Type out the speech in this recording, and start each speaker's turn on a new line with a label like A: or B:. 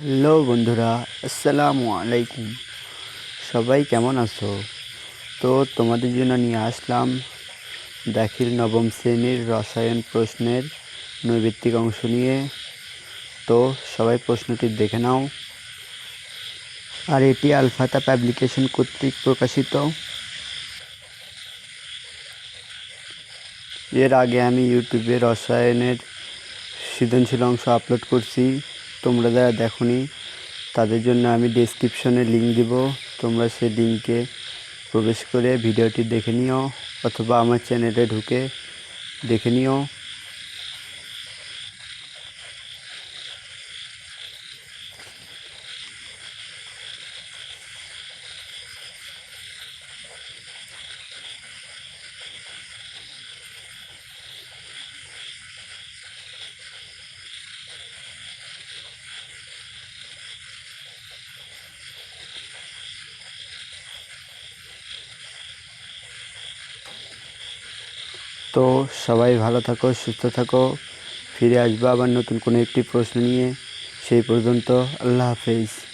A: Hello বন্ধুরা, আসসালামু আলাইকুম। সবাই কেমন আছো? তো তোমাদের জন্য নিয়ে আসলাম দাখিল নবম শ্রেণির রসায়ন প্রশ্নের নৈবিত্তিক অংশ নিয়ে। তো সবাই প্রশ্নটি দেখে নাও। আর এটি আলফাতা পাবলিকেশন কর্তৃক প্রকাশিত। এর আগে আমি ইউটিউবে রসায়নের সৃজনশীল অংশ আপলোড করছি। তোমরা যারা দেখো তাদের জন্য আমি ডেসক্রিপশনে লিঙ্ক দিব। তোমরা সেই লিঙ্কে প্রবেশ করে ভিডিওটি দেখে নিও, অথবা আমার চ্যানেলে ঢুকে দেখে নিও। তো সবাই ভালো থাকো, সুস্থ থাকো। ফিরে আসব আবার নতুন কোনো একটি প্রশ্ন নিয়ে। সেই পর্যন্ত আল্লাহ হাফেজ।